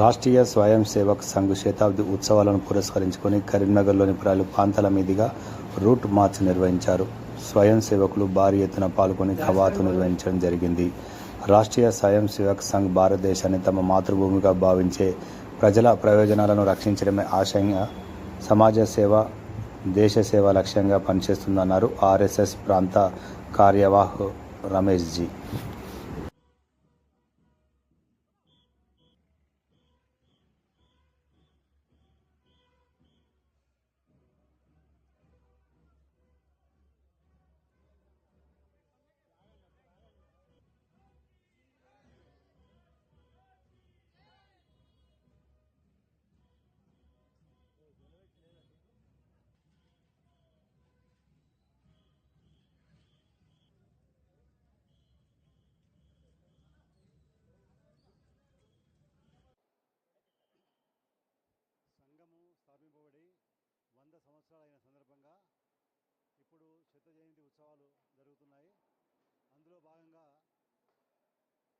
రాష్ట్రీయ స్వయం సేవక్ సంఘ్ శతాబ్ది ఉత్సవాలను పురస్కరించుకొని కరీంనగర్లోని పలు ప్రాంతాల మీదుగా రూట్ మార్చ్ నిర్వహించారు. స్వయం సేవకులు భారీ ఎత్తున పాల్గొని కవాతు నిర్వహించడం జరిగింది. రాష్ట్రీయ స్వయం సేవక్ సంఘ్ భారతదేశాన్ని తమ మాతృభూమిగా భావించే ప్రజల ప్రయోజనాలను రక్షించడమే ఆశయంగా సమాజ సేవ దేశ సేవ లక్ష్యంగా పనిచేస్తుందన్నారు ఆర్ఎస్ఎస్ ప్రాంత కార్యవాహ్ రమేష్ జీ సంవత్సరాలు సంవత్సరాలైన సందర్భంగా ఇప్పుడు శత జయంతి ఉత్సవాలు జరుగుతున్నాయి. అందులో భాగంగా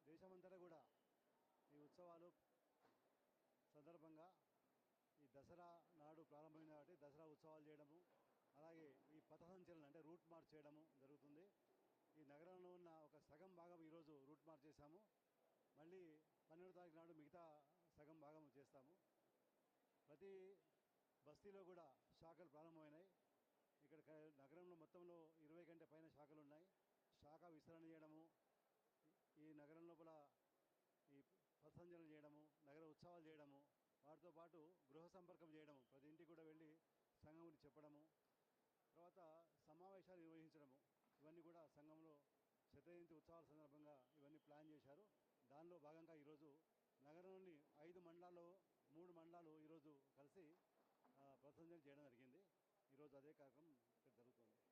దేశమంతటా కూడా ఈ ఉత్సవాలు సందర్భంగా ఈ దసరా నాడు ప్రారంభమైన కాబట్టి దసరా ఉత్సవాలు చేయడము అలాగే ఈ పథసంచలనం అంటే రూట్ మార్చ్ చేయడము జరుగుతుంది. ఈ నగరంలో ఉన్న ఒక సగం భాగం ఈరోజు రూట్ మార్చ్ చేశాము. మళ్ళీ పన్నెండో తారీఖు నాడు మిగతా సగం భాగం చేస్తాము. ప్రతి బస్తీలో కూడా శాఖలు ప్రారంభమైనాయి. ఇక్కడ నగరంలో మొత్తంలో ఇరవై కంటే పైన శాఖలు ఉన్నాయి శాఖ విస్తరణ చేయడము ఈ- నగరం లోపల ఈ పథసంచలనం చేయడము నగర ఉత్సవాలు చేయడము వాటితో పాటు గృహ సంపర్కం చేయడము ప్రతి ఇంటికి కూడా వెళ్ళి సంఘం గురించి చెప్పడము తర్వాత సమావేశాలు నిర్వహించడము ఇవన్నీ కూడా సంఘంలో శతజయంతి ఉత్సవాల సందర్భంగా ఇవన్నీ ప్లాన్ చేశారు. దానిలో భాగంగా ఈరోజు నగరంలోని ఐదు మండలాల్లో మూడు మండలాలు ఈరోజు కలిసి పథసంచలనం చేయడం रोज़ारे कार्यक्रम के ज़रूरत होंगे